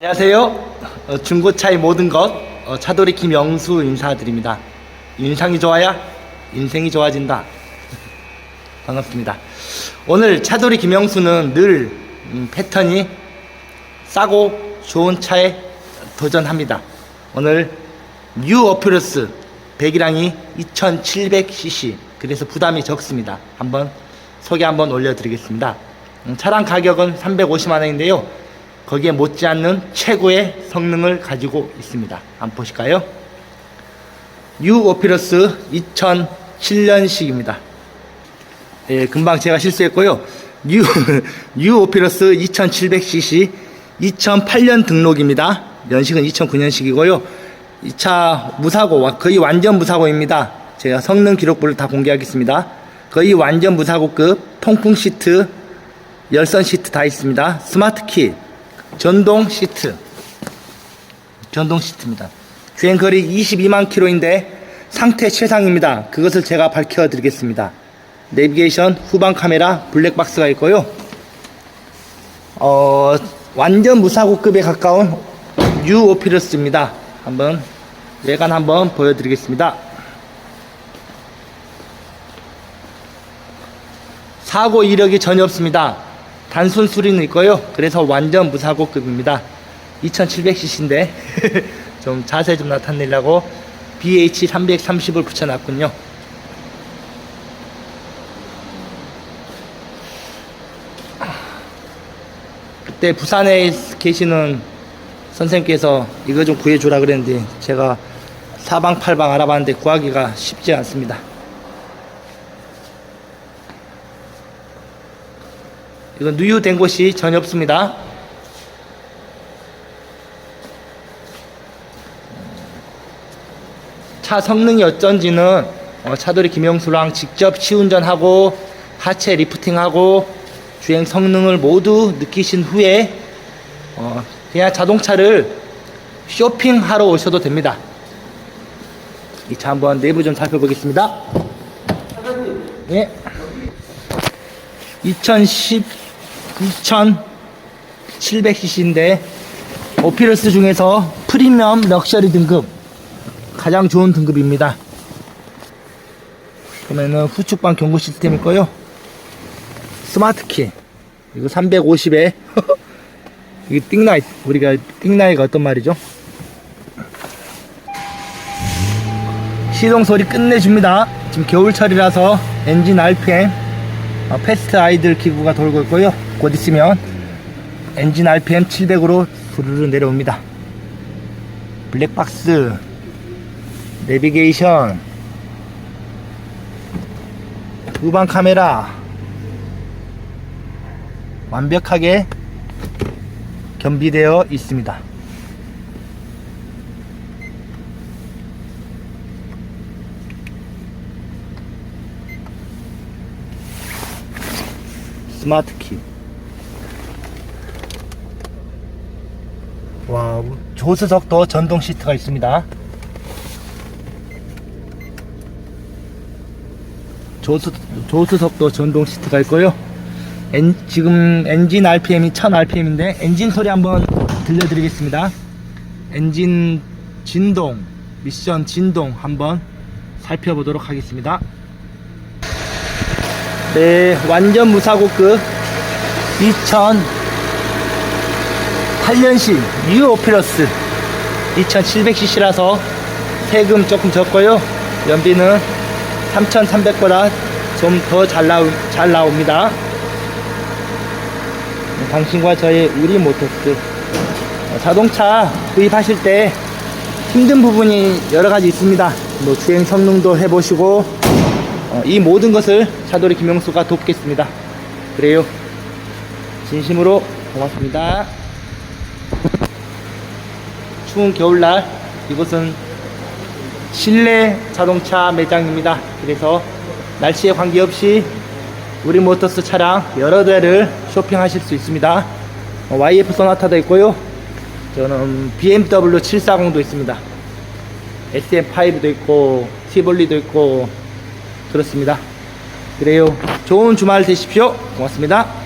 안녕하세요. 어, 중고차의 모든 것 어, 차돌이 김영수 인사드립니다. 인상이 좋아야 인생이 좋아진다. 반갑습니다. 오늘 차돌이 김영수는 늘 음, 패턴이 싸고 좋은 차에 도전합니다. 오늘 뉴 어퓨러스 배기량이 2700cc 그래서 부담이 적습니다. 한번 소개 한번 올려드리겠습니다. 음, 차량 가격은 350만 원인데요. 거기에 못지않는 최고의 성능을 가지고 있습니다. 한번 보실까요? 뉴 오피러스 2007년식입니다. 예, 금방 제가 실수했고요. 뉴, 뉴 오피러스 2700cc 2008년 등록입니다. 연식은 2009년식이고요. 이 차 무사고, 와- 거의 완전 무사고입니다. 제가 성능 기록부를 다 공개하겠습니다. 거의 완전 무사고급 통풍 시트, 열선 시트 다 있습니다. 스마트 키, 전동 시트, 전동 시트입니다. 주행 거리 22만 킬로인데 상태 최상입니다. 그것을 제가 밝혀드리겠습니다. 내비게이션, 후방 카메라, 블랙박스가 있고요. 어, 완전 무사고급에 가까운 뉴 오피러스입니다. 한번 외관 한번 보여드리겠습니다. 사고 이력이 전혀 없습니다. 단순 수리는 있고요. 그래서 완전 무사고급입니다. 2700cc인데 좀 자세 좀 나타내려고 BH 330을 붙여놨군요. 그때 부산에 계시는 선생님께서 이거 좀 구해주라 그랬는데 제가 사방팔방 알아봤는데 구하기가 쉽지 않습니다. 이건 누유된 곳이 전혀 없습니다. 차 성능이 어쩐지는 어, 차돌이 김영수랑 직접 시운전하고 하체 리프팅하고 주행 성능을 모두 느끼신 후에 어, 그냥 자동차를 쇼핑하러 오셔도 됩니다. 이 차 한번 내부 좀 살펴보겠습니다. 예. 2010 2700cc인데 오피러스 중에서 프리미엄 럭셔리 등급 가장 좋은 등급입니다. 그러면은 후측방 경고 시스템 있고요. 스마트 키 이거 350에 이게 띵나이 우리가 띵나이가 어떤 말이죠? 시동 소리 끝내줍니다. 지금 겨울철이라서 엔진 RPM 어, 패스트 아이들 기구가 돌고 있고요. 곧 있으면 엔진 RPM 700으로 부르르 내려옵니다. 블랙박스, 내비게이션, 후방 카메라 완벽하게 겸비되어 있습니다. 스마트 키. 와, 조수석도 전동 시트가 있습니다. 조수, 조수석도 전동 시트가 있고요. 엔, 지금 엔진 RPM이 1000rpm인데 엔진 소리 한번 들려드리겠습니다. 엔진 진동, 미션 진동 한번 살펴보도록 하겠습니다. 네, 완전 무사고급 2008년식 뉴 오피러스 2700cc라서 세금 조금 적고요. 연비는 3300보다 좀 더 잘 나오, 잘 나옵니다. 당신과 저의 우리 모토스 어, 자동차 구입하실 때 힘든 부분이 여러 가지 있습니다. 뭐 주행 성능도 해보시고 어, 이 모든 것을 차돌이 김영수가 돕겠습니다. 그래요. 진심으로 고맙습니다. 추운 겨울날 이곳은 실내 자동차 매장입니다. 그래서 날씨에 관계없이 우리 모터스 차량 여러 대를 쇼핑하실 수 있습니다. 어, YF 소나타도 있고요. 저는 BMW 740도 있습니다. SM5도 있고 티볼리도 있고 그렇습니다. 그래요. 좋은 주말 되십시오. 고맙습니다.